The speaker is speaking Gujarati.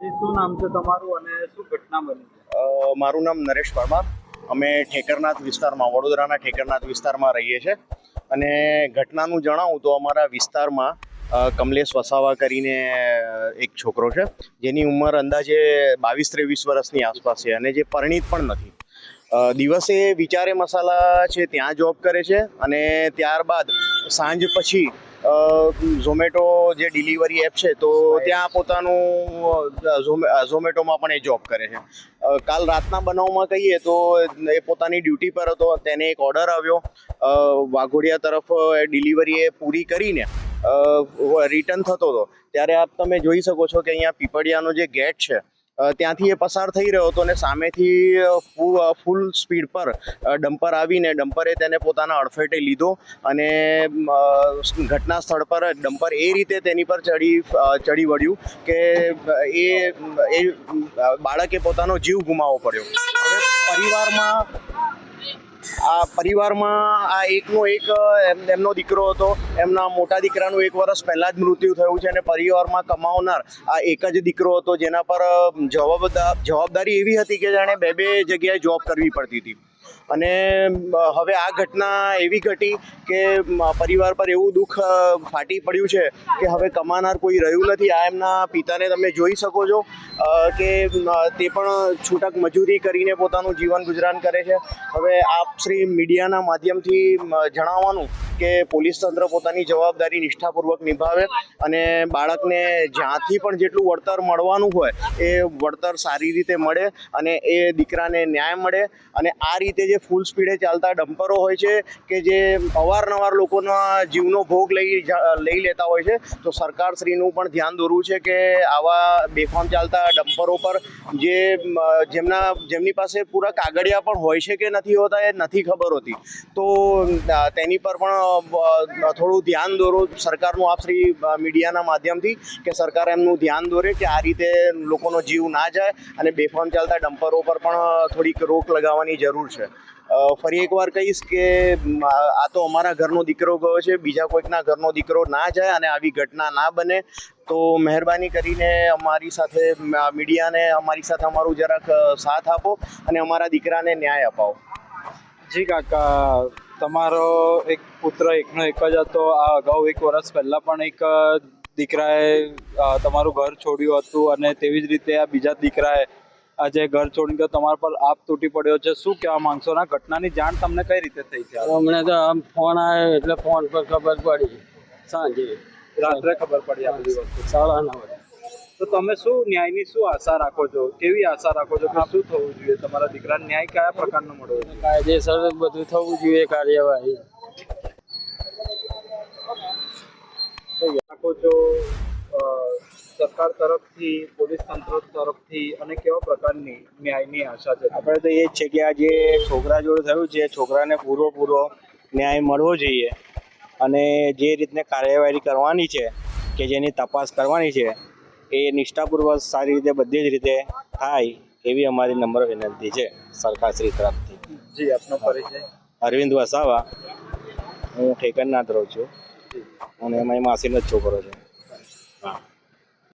શું નામ છે તમારું અને શું ઘટના બની મારું નામ નરેશ પરમાર. અમે ઠેકરનાથ વિસ્તારમાં, વડોદરાના ઠેકરનાથ વિસ્તારમાં રહીએ છીએ. અને ઘટનાનું જણાવું તો અમારા વિસ્તારમાં કમલેશ વસાવા કરીને એક છોકરો છે, જેની ઉંમર અંદાજે બાવીસ ત્રેવીસ વર્ષની આસપાસ છે અને જે પરિણીત પણ નથી. દિવસે વિચારે મસાલા છે, ત્યાં જોબ કરે છે અને ત્યારબાદ સાંજ પછી ઝોમેટો જે ડિલિવરી એપ છે, તો ત્યાં પોતાનું ઝોમેટોમાં પણ એ જોબ કરે છે. કાલ રાતના બનાવમાં કહીએ તો એ પોતાની ડ્યુટી પર હતો, તેને એક ઓર્ડર આવ્યો. વાઘોડિયા તરફ ડિલિવરી એ પૂરી કરીને રિટર્ન થતો હતો. ત્યારે આપ તમે જોઈ શકો છો કે અહીંયા પીપળિયાનો જે ગેટ છે ત્યાંથી એ પસાર થઈ રહ્યો હતો અને સામેથી ફૂલ સ્પીડ પર ડમ્પર આવીને ડમ્પરે તેને પોતાના અડફેટે લીધો અને ઘટના સ્થળ પર ડમ્પર એ રીતે તેની પર ચડી ચડી વળ્યું કે એ એ બાળકે પોતાનો જીવ ગુમાવવો પડ્યો. હવે પરિવારમાં આ પરિવારમાં આ એકનો એક, એમ- એમનો દીકરો હતો. એમના મોટા દીકરાનું એક વર્ષ પહેલાં જ મૃત્યુ થયું છે અને પરિવારમાં કમાવનાર આ એક જ દીકરો હતો, જેના પર જવાબદાર જવાબદારી એવી હતી કે જાણે બે બે જગ્યાએ જોબ કરવી પડતી હતી. અને હવે આ ઘટના એવી ઘટી કે પરિવાર પર એવું દુઃખ ફાટી પડ્યું છે કે હવે કમાનાર કોઈ રહ્યું નથી. આ એમના પિતાને તમે જોઈ શકો છો કે તે પણ છૂટક મજૂરી કરીને પોતાનું જીવન ગુજરાન કરે છે. હવે આપ શ્રી મીડિયાના માધ્યમથી જણાવવાનું કે પોલીસ તંત્ર પોતાની જવાબદારી નિષ્ઠાપૂર્વક નિભાવે અને બાળકને જ્યાંથી પણ જેટલું વળતર મળવાનું હોય એ વળતર સારી રીતે મળે અને એ દીકરાને ન્યાય મળે અને આ રીતે જે ફૂલ સ્પીડે ચાલતા ડમ્પરો હોય છે કે જે અવારનવાર લોકોના જીવનો ભોગ લઈ લઈ લેતા હોય છે, તો સરકારશ્રીનું પણ ધ્યાન દોરવું છે કે આવા બેફામ ચાલતા ડમ્પરો પર જે, જેમના, જેમની પાસે પૂરા કાગળિયા પણ હોય છે કે નથી હોતા એ નથી ખબર હોતી. તો તેની પર પણ થોડું ધ્યાન દોરો. સરકારનું આપ શ્રી મીડિયાના માધ્યમથી કે સરકાર એમનું ધ્યાન દોરે કે આ રીતે લોકોનો જીવ ના જાય અને બેફામ ચાલતા ડમ્પરો પર પણ થોડીક રોક લગાવવાની જરૂર છે. ફરી એકવાર કહીશ કે આ તો અમારા ઘરનો દીકરો ગયો છે. બીજા કોઈકના ઘરનો દીકરો ના જાય અને આવી ઘટના ના બને, તો મહેરબાની કરીને અમારી સાથે મીડિયાને અમારી સાથે અમારું જરાક સાથ આપો અને અમારા દીકરાને ન્યાય અપાવો. જી કાકા તમારો એક પુત્ર એકનો એક જ હતો. આ અગાઉ એક વર્ષ પહેલા પણ એક દીકરાએ તમારું ઘર છોડ્યું હતું અને તેવી જ રીતે આ બીજા દીકરાએ આજે ઘર છોડીને ગયો તમારા પર આપ તૂટી પડ્યો છે. શું કહેવા માંગશો? ના ઘટનાની જાણ તમને કઈ રીતે થઈ છે? હમણાં તો આમ ફોન આવ્યો એટલે ફોન પર ખબર પડી. સાંજે. રાત્રે ખબર પડી આ બધી વસ્તુ. સાડા નવે. તો તમે શું ન્યાયની શું આશા રાખો છો? કેવી આશા રાખો છો કે શું થવું જોઈએ? તમારા દીકરાને ન્યાય કયા પ્રકારનો મળવો જોઈએ? કાયદેસર બધું થવું જોઈએ કાર્યવાહી. રાખો છો સરકાર તરફથી પોલીસ તંત્ર તરફથી અને કેવા પ્રકારની ન્યાયની આશા છે? આપણે તો એ જ છે કે આ જે છોકરા જોડે થયું છે છોકરાને પૂરો પૂરો ન્યાય મળવો જોઈએ. અને જે રીતને કાર્યવાહી કરવાની છે કે જેની તપાસ કરવાની છે એ નિષ્ઠાપૂર્વક સારી રીતે બધી જ રીતે થાય એવી અમારી નમ્ર વિનંતી છે સરકારશ્રી તરફથી. જી આપનો પરિચય. અરવિંદ વસાવા. હું ઠેકરનાથ રહું છું. અને મારી માસીનો જ છોકરો છે.